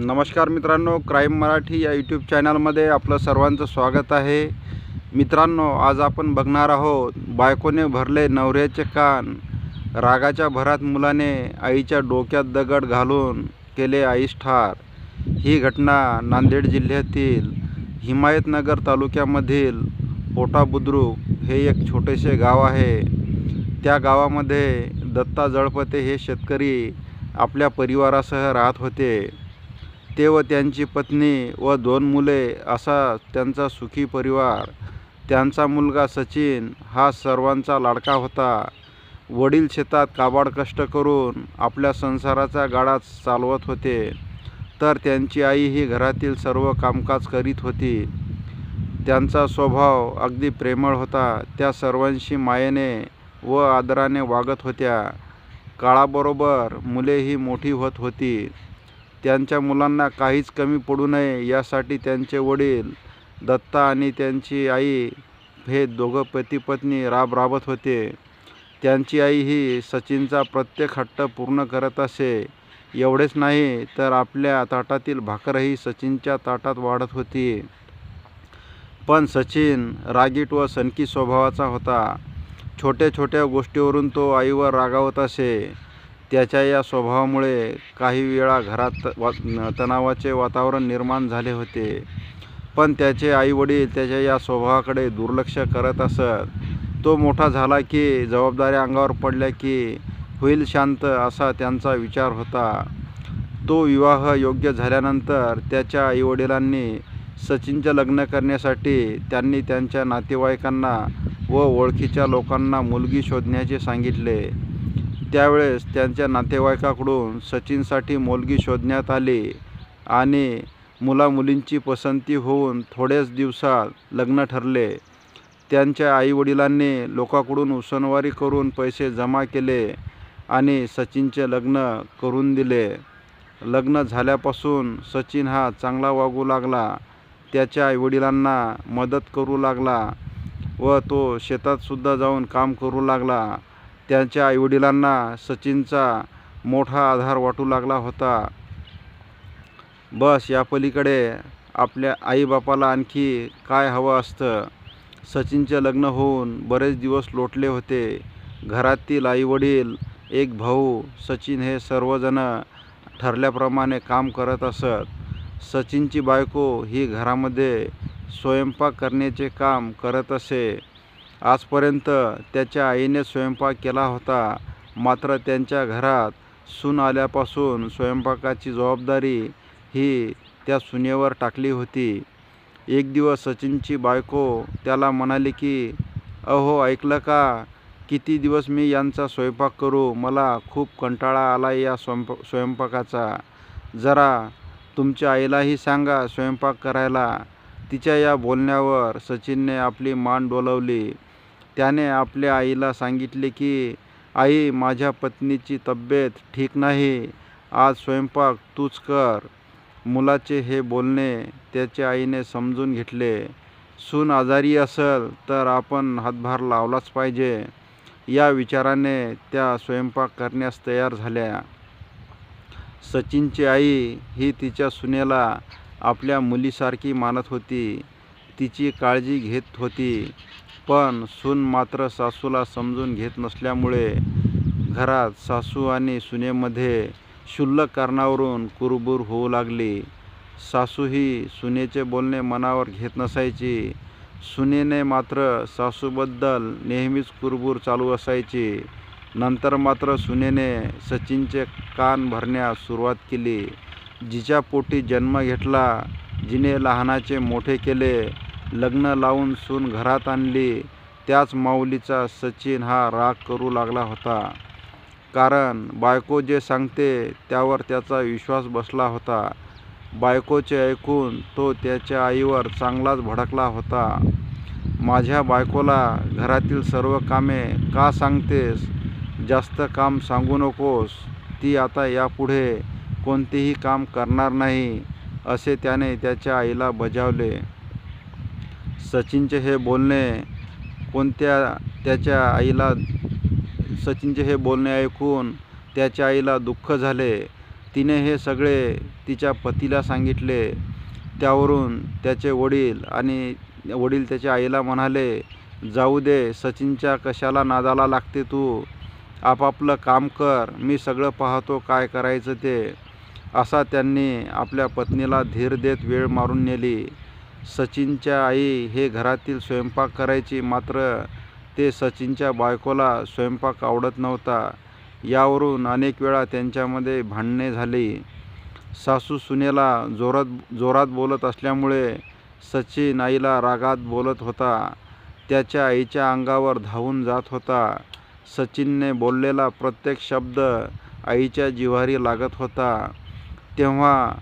नमस्कार मित्रांनो क्राईम मराठी या यूट्यूब चॅनलमध्ये आपलं सर्वांचं स्वागत आहे. मित्रांनो आज आपण बघणार आहोत बायकोने भरले नवऱ्याचे कान रागाच्या भरात मुलाने आईच्या डोक्यात दगड घालून केले आईस ठार. ही घटना नांदेड जिल्ह्यातील हिमायतनगर तालुक्यामधील पोटा बुद्रुक हे एक छोटेसे गाव आहे. त्या गावामध्ये दत्ता जळपते हे शेतकरी आपल्या परिवारासह राहत होते. ते व त्यांची पत्नी व दोन मुले असा त्यांचा सुखी परिवार. त्यांचा मुलगा सचिन हा सर्वांचा लाडका होता. वडील शेतात काबाड कष्ट करून आपल्या संसाराचा गाडा चालवत होते. तर त्यांची आई ही घरातील सर्व कामकाज करीत होती. त्यांचा स्वभाव अगदी प्रेमळ होता. त्या सर्वांशी मायेने व आदराने वागत होत्या. काळाबरोबर मुलेही मोठी होत होती. त्यांच्या मुलांना काहीच कमी पडू नये यासाठी त्यांचे वडील दत्ता आणि त्यांची आई हे दोघं पतीपत्नी राब राबत होते. त्यांची आई ही सचिनचा प्रत्येक हट्ट पूर्ण करत असे. एवढेच नाही तर आपल्या ताटातील भाकरही सचिनच्या ताटात वाढत होती. पण सचिन रागीट व सनकी स्वभावाचा होता. छोट्या छोट्या गोष्टीवरून तो आईवर रागावत असे. त्याच्या या स्वभावामुळे काही वेळा घरात वा तणावाचे वातावरण निर्माण झाले होते. पण त्याचे आईवडील त्याच्या या स्वभावाकडे दुर्लक्ष करत असत. तो मोठा झाला की जबाबदाऱ्या अंगावर पडल्या की होईल शांत असा त्यांचा विचार होता. तो विवाह योग्य झाल्यानंतर त्याच्या आईवडिलांनी सचिनचे लग्न करण्यासाठी त्यांनी त्यांच्या नातेवाईकांना व ओळखीच्या लोकांना मुलगी शोधण्याचे सांगितले. त्यावेळेस त्यांच्या नातेवाईकाकडून सचिनसाठी मुलगी शोधण्यात आली आणि मुलामुलींची पसंती होऊन थोड्याच दिवसात लग्न ठरले. त्यांच्या आईवडिलांनी लोकांकडून उसनवारी करून पैसे जमा केले आणि सचिनचे लग्न करून दिले. लग्न झाल्यापासून सचिन हा चांगला वागू लागला त्याच्या आईवडिलांना मदत करू लागला व तो शेतातसुद्धा जाऊन काम करू लागला. त्यांच्या आईवडिलांना सचिनचा मोठा आधार वाटू लागला होता. बस या पलीकडे आपल्या आईबापाला आणखी काय हवं असतं? सचिनचे लग्न होऊन बरेच दिवस लोटले होते. घरातील आईवडील एक भाऊ सचिन हे सर्वजण ठरल्याप्रमाणे काम करत असत. सचिनची बायको ही घरामध्ये स्वयंपाक करण्याचे काम करत असे. आजपर्यंत त्याच्या आईने स्वयंपाक केला होता. मात्र त्यांच्या घरात सून आल्यापासून स्वयंपाकाची जबाबदारी ही त्या सुनेवर टाकली होती. एक दिवस सचिनची बायको त्याला म्हणाली की अहो ऐकलं का? किती दिवस मी यांचा स्वयंपाक करू? मला खूप कंटाळा आला या स्वयंप स्वयंपाकाचा. जरा तुमच्या आईलाही सांगा स्वयंपाक करायला. तिच्या या बोलण्यावर सचिनने आपली मान डोलवली. त्याने आपल्या आईला सांगितले की आई माझ्या पत्नीची तब्येत ठीक नाही. आज स्वयंपाक तूच कर. मुलाचे हे बोलणे त्याच्या आईने समजून घेतले. सून आजारी असेल तर आपण हातभार लावलाच पाहिजे. या विचाराने त्या स्वयंपाक करण्यास तयार झाल्या. सचिनची आई ही तिच्या सुनेला आपल्या मुलीसारखी मानत होती. तिची काळजी घेत होती. पण सून मात्र सासूला समजून घेत नसल्यामुळे घरात सासू आणि सुनेमध्ये क्षुल्लक कारणावरून कुरबूर होऊ लागली. सासू ही सुनेचे बोलणे मनावर घेत नसायची. सुनेने मात्र सासूबद्दल नेहमीच कुरबूर चालू असायची. नंतर मात्र सुनेने सचिनचे कान भरण्यास सुरुवात केली. जिच्या पोटी जन्म घेतला जिने लहानाचे मोठे केले लग्न लावून सून घरात आणली. त्याच माऊलीचा सचिन हा राग करू लागला होता. कारण बायको जे सांगते त्यावर त्याचा विश्वास बसला होता. बायकोचे ऐकून तो त्याच्या आईवर चांगलाच भडकला होता. माझ्या बायकोला घरातील सर्व कामे का सांगतेस? जास्त काम सांगू नकोस. ती आता यापुढे कोणतेही काम करणार नाही असे त्याने त्याच्या आईला बजावले. सचिनचे हे बोलणे कोणत्या त्याच्या आईला सचिनचे हे बोलणे ऐकून त्याच्या आईला दुःख झाले. तिने हे सगळे तिच्या पतीला सांगितले. त्यावरून त्याचे वडील आणि वडील त्याच्या आईला म्हणाले जाऊ दे सचिनच्या कशाला नादाला लागते तू? आपापलं काम कर मी सगळं पाहतो काय करायचं ते. असा त्यांनी आपल्या पत्नीला धीर देत वेळ मारून नेली. सचिनच्या आई हे घरातील स्वयंपाक करायची मात्र ते सचिनच्या बायकोला स्वयंपाक आवडत नव्हता. यावरून अनेक वेळा त्यांच्यामध्ये भांडणे झाली. सासू सुनेला जोरात जोरात बोलत असल्यामुळे सचिन आईला रागात बोलत होता. त्याच्या आईच्या अंगावर धावून जात होता. सचिनने बोललेला प्रत्येक शब्द आईच्या जिव्हारी लागत होता. तेव्हा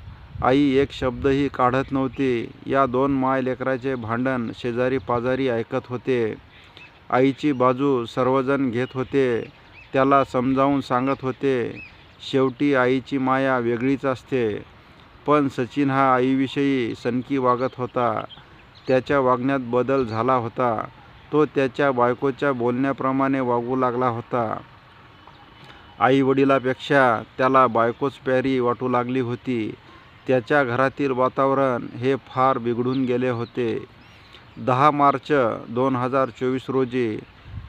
आई एक शब्दही काढत नव्हती. या दोन माय लेकराचे भांडण शेजारी पाजारी ऐकत होते. आईची बाजू सर्वजण घेत होते. त्याला समजावून सांगत होते शेवटी आईची माया वेगळीच असते. पण सचिन हा आईविषयी सनकी वागत होता. त्याच्या वागण्यात बदल झाला होता. तो त्याच्या बायकोच्या बोलण्याप्रमाणे वागू लागला होता. आई वडिलापेक्षा त्याला बायकोच प्यारी वाटू लागली होती. त्याच्या घरातील वातावरण हे फार बिघडून गेले होते. दहा मार्च दोन हजार चोवीस रोजी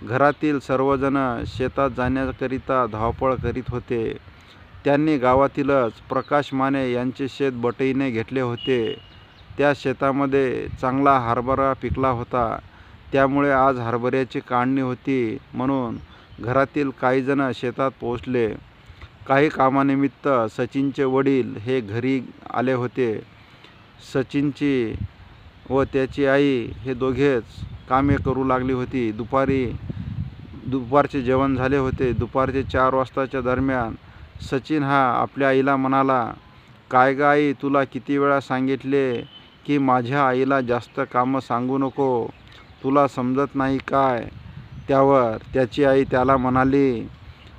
घरातील सर्वजण शेतात जाण्याकरिता धावपळ करीत होते. त्यांनी गावातीलच प्रकाश माने यांचे शेत बटईने घेतले होते. त्या शेतामध्ये चांगला हरभरा पिकला होता. त्यामुळे आज हरभऱ्याची काढणी होती म्हणून घरातील काहीजणं शेतात पोहोचले. काही कामानिमित्त सचिनचे वडील हे घरी आले होते. सचिनची व त्याची आई हे दोघेच कामे करू लागली होती. दुपारी दुपारचे जेवण झाले होते. दुपारचे चार वाजताच्या दरम्यान सचिन हा आपल्या आईला म्हणाला काय ग आई तुला किती वेळा सांगितले की माझ्या आईला जास्त कामं सांगू नको. तुला समजत नाही काय? त्यावर त्याची आई त्याला म्हणाली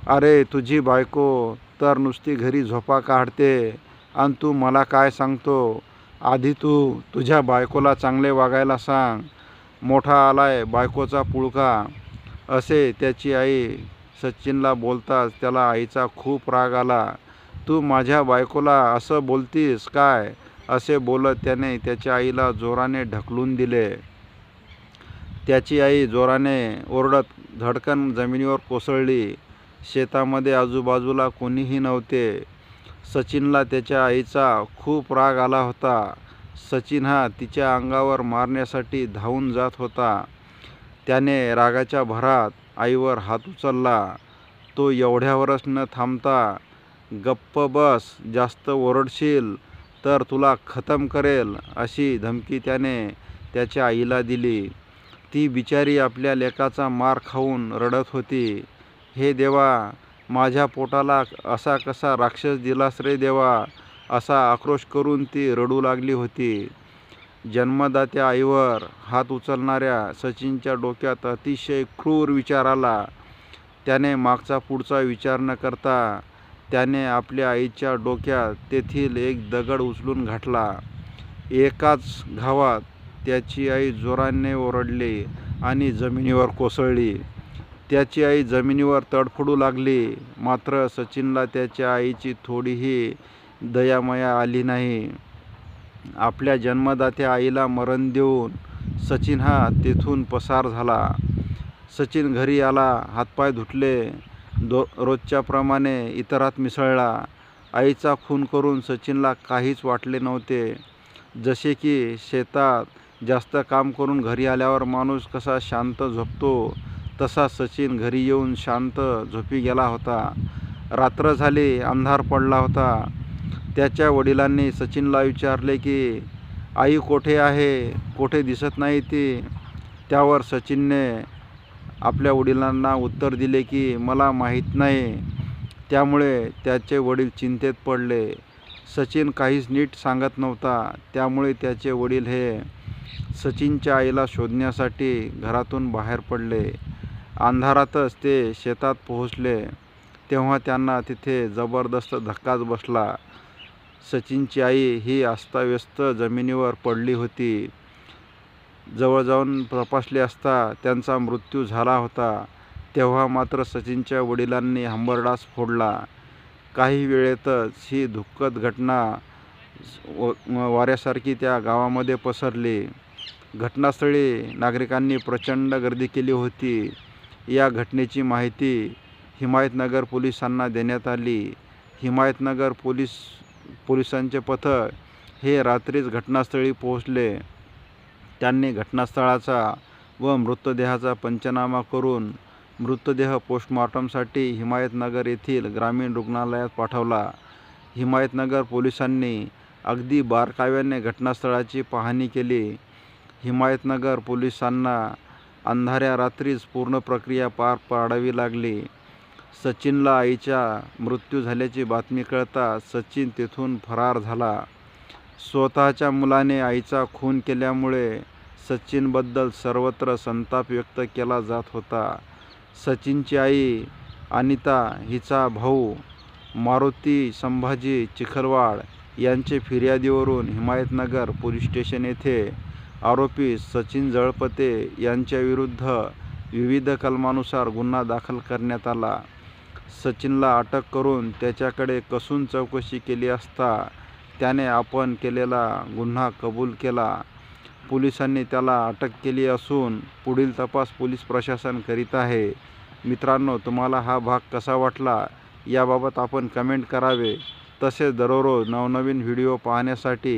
अरे तुझी बायको तर नुसती घरी झोपा काढते. आणि तू मला काय सांगतो? आधी तू तुझ्या बायकोला चांगले वागायला सांग. मोठा आलाय बायकोचा पुळका. असे त्याची आई सचिनला बोलताच त्याला आईचा खूप राग आला. तू माझ्या बायकोला असं बोलतीस काय? असे बोलत त्याने त्याच्या आईला जोराने ढकलून दिले. त्याची आई जोराने ओरडत धडकन जमिनीवर कोसळली. शेतामध्ये आजूबाजूला कोणीही नव्हते. सचिनला त्याच्या आईचा खूप राग आला होता. सचिन हा तिच्या अंगावर मारण्यासाठी धावून जात होता. त्याने रागाच्या भरात आईवर हात उचलला. तो एवढ्यावरच न थांबता गप्प बस जास्त ओरडशील तर तुला खतम करेल अशी धमकी त्याने त्याच्या आईला दिली. ती बिचारी आपल्या लेकाचा मार खाऊन रडत होती. हे देवा माझ्या पोटाला असा कसा राक्षस दिलास रे देवा असा आक्रोश करून ती रडू लागली होती. जन्मदात्या आईवर हात उचलणाऱ्या सचिनच्या डोक्यात अतिशय क्रूर विचार आला. त्याने मागचा पुढचा विचार न करता त्याने आपल्या आईच्या डोक्यात तेथील एक दगड उचलून घातला. एकाच घावात त्याची आई जोराने ओरडली आणि जमिनीवर कोसळली. त्याची आई जमिनीवर तडफडू लागली. मात्र सचिनला त्याच्या आईची थोडीही दयामया आली नाही. आपल्या जन्मदात्या आईला मरण देऊन सचिन हा तेथून पसार झाला. सचिन घरी आला हातपाय धुतले दो रोजच्याप्रमाणे इतरात मिसळला. आईचा खून करून सचिनला काहीच वाटले नव्हते. जसे की शेतात जास्त काम करून घरी आल्यावर माणूस कसा शांत झोपतो तसा सचिन घरी येऊन शांत झोपी गेला होता. रात्र झाली अंधार पडला होता. त्याच्या वडिलांनी सचिनला विचारले की आई कोठे आहे? कोठे दिसत नाही ती? त्यावर सचिनने आपल्या वडिलांना उत्तर दिले की मला माहीत नाही. त्यामुळे त्याचे वडील चिंतेत पडले. सचिन काहीच नीट सांगत नव्हता. त्यामुळे त्याचे वडील हे सचिनच्या आईला शोधण्यासाठी घरातून बाहेर पडले. अंधारातच ते शेतात पोहोचले तेव्हा त्यांना तिथे जबरदस्त धक्काच बसला. सचिनची आई ही अस्ताव्यस्त जमिनीवर पडली होती. जवळ जाऊन तपासले असता त्यांचा मृत्यू झाला होता. तेव्हा मात्र सचिनच्या वडिलांनी हंबरडास फोडला. काही वेळेतच ही दुःखद घटना व वाऱ्यासारखी त्या गावामध्ये पसरली. घटनास्थळी नागरिकांनी प्रचंड गर्दी केली होती. या घटनेची माहिती हिमायतनगर पोलिसांना देण्यात आली. हिमायतनगर पोलीस पोलिसांचे पथक हे रात्रीच घटनास्थळी पोहोचले. त्यांनी घटनास्थळाचा व मृतदेहाचा पंचनामा करून मृतदेह पोस्टमॉर्टमसाठी हिमायतनगर येथील ग्रामीण रुग्णालयात पाठवला. हिमायतनगर पोलिसांनी अगदी बारकाव्याने घटनास्थळाची पाहणी केली. हिमायतनगर पोलिसांना अंधाऱ्या रात्रीच पूर्ण प्रक्रिया पार पाडावी लागली. सचिनला आईचा मृत्यू झाल्याची बातमी कळता सचिन तेथून फरार झाला. स्वतःच्या मुलाने आईचा खून केल्यामुळे सचिनबद्दल सर्वत्र संताप व्यक्त केला जात होता. सचिनची आई अनिता हिचा भाऊ मारुती संभाजी चिखलवाड यांचे फिर्यादीवरून हिमायतनगर पोलीस स्टेशन येथे आरोपी सचिन जळपते यांच्याविरुद्ध विविध कलमानुसार गुन्हा दाखल करण्यात आला. सचिनला अटक करून त्याच्याकडे कसून चौकशी केली असता त्याने आपण केलेला गुन्हा कबूल केला. पोलिसांनी त्याला अटक केली असून पुढील तपास पोलीस प्रशासन करीत आहे. मित्रांनो तुम्हाला हा भाग कसा वाटला याबाबत आपण कमेंट करावे. तसेच दररोज नवनवीन व्हिडिओ पाहण्यासाठी